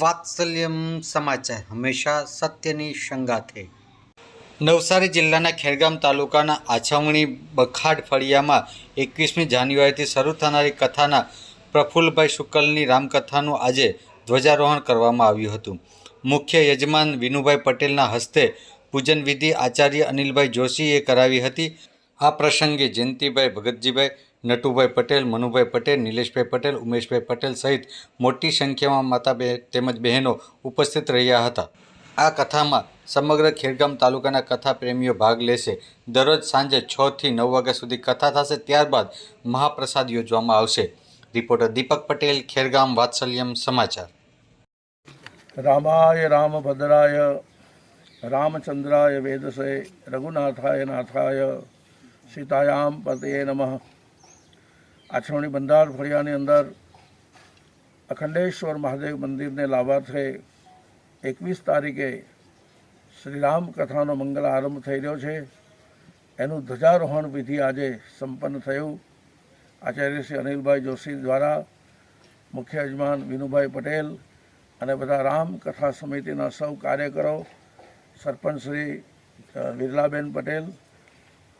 વાત્સલ્યમ સમાચાર હંમેશા સત્યની સંગાથે નવસારી જિલ્લાના ખેરગામ તાલુકાના આછાવણી બખાડ ફળિયામાં એકવીસમી જાન્યુઆરીથી શરૂ થનારી કથાના પ્રફુલ્લભાઈ શુકલની રામકથાનું આજે ધ્વજારોહણ કરવામાં આવ્યું હતું. મુખ્ય યજમાન વિનુભાઈ પટેલના હસ્તે પૂજન વિધિ આચાર્ય અનિલભાઈ જોશીએ કરાવી હતી. આ પ્રસંગે જયંતિભાઈ ભગતજીભાઈ નટુભાઈ પટેલ, મનુભાઈ પટેલ, નિલેશભાઈ પટેલ, ઉમેશભાઈ પટેલ સહિત મોટી સંખ્યામાં માતા બહેન તેમજ બહેનો ઉપસ્થિત રહ્યા હતા. આ કથામાં સમગ્ર ખેરગામ તાલુકાના કથા પ્રેમીઓ ભાગ લેશે. દરરોજ સાંજે છ થી નવ વાગ્યા સુધી કથા થશે. ત્યારબાદ મહાપ્રસાદ યોજવામાં આવશે. રિપોર્ટર દીપક પટેલ ખેરગામ વાત્સલ્યમ સમાચાર. રામાય રામભદ્રાય રામચંદ્રાય વેદસે, રઘુનાથાય નાથાય, સીતાયામ પતયે નમઃ. આછવણી બંધાર ફળિયાની અંદર અખંડેશ્વર મહાદેવ મંદિરને લાભાર્થે એકવીસ તારીખે શ્રીરામ કથાનો મંગળ આરંભ થઈ રહ્યો છે. એનું ધ્વજારોહણ વિધિ આજે સંપન્ન થયું. આચાર્ય શ્રી અનિલભાઈ જોશી દ્વારા મુખ્ય યજમાન વિનુભાઈ પટેલ અને બધા રામ કથા સમિતિના સૌ કાર્યકરો, સરપંચ શ્રી વિરલાબેન પટેલ,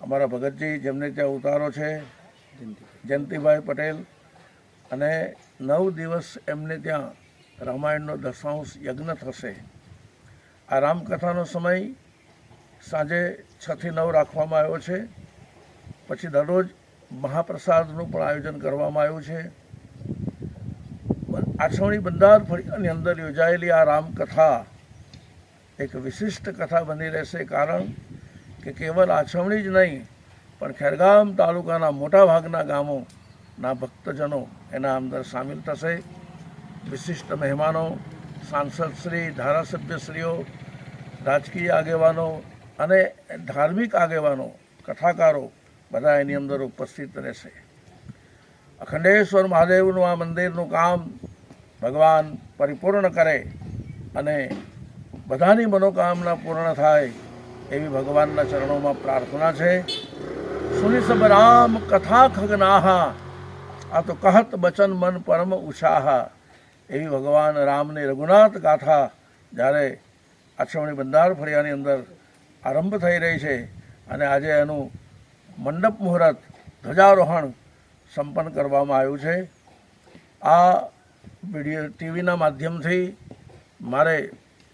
અમારા ભગતજી જેમને ત્યાં ઉતારો છે. જયંતિભાઈ પટેલ અને નવ દિવસ એમને ત્યાં રામાયણનો દશાંશ યજ્ઞ થશે. આ રામકથાનો સમય સાંજે છથી નવ રાખવામાં આવ્યો છે. પછી દરરોજ મહાપ્રસાદનું પણ આયોજન કરવામાં આવ્યું છે. આછવણી બંધાર ફળિયાની અંદર યોજાયેલી આ રામકથા એક વિશિષ્ટ કથા બની રહેશે કારણ કે કેવલ આછવણી જ નહીં પણ ખેરગામ તાલુકાના મોટા ભાગના ગામોના ભક્તજનો એના અંદર સામેલ થશે. વિશિષ્ટ મહેમાનો સાંસદશ્રી ધારાસભ્યશ્રીઓ, રાજકીય આગેવાનો અને ધાર્મિક આગેવાનો, કથાકારો બધા એની અંદર ઉપસ્થિત રહેશે. અખંડેશ્વર મહાદેવનું આ મંદિરનું કામ ભગવાન પરિપૂર્ણ કરે અને બધાની મનોકામના પૂર્ણ થાય એવી ભગવાનના ચરણોમાં પ્રાર્થના છે. સુનિ સબ રામ કથા ખગનાહા આ તો કહત બચન મન પરમ ઉષાહા એવી ભગવાન રામની રઘુનાથ ગાથા જ્યારે આછવણી બંધાર ફળિયાની અંદર આરંભ થઈ રહી છે અને આજે એનું મંડપ મુહૂર્ત ધ્વજારોહણ સંપન્ન કરવામાં આવ્યું છે આ વીડિયો ટીવીના માધ્યમથી મારે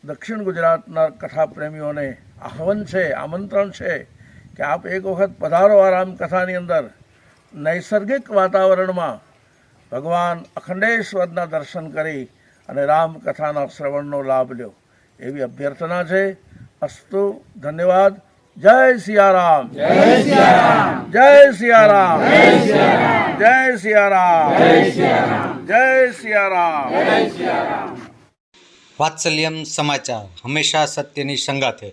દક્ષિણ ગુજરાતના કથા પ્રેમીઓને આહ્વાન છે આમંત્રણ છે કે આપ એક વખત પધારો આ રામકથાની અંદર. નૈસર્ગિક વાતાવરણમાં ભગવાન અખંડેશ્વરના દર્શન કરી અને રામકથાના શ્રવણનો લાભ લ્યો. એવી અભ્યર્થના છે. અસ્તુ ધન્યવાદ. જય સિયારામ. જય સિયારામ. જય સિયારામ. જય સિયારામ. જય સિયારામ. વાત્સલ્યમ સમાચાર હંમેશા સત્યની સંગાથે.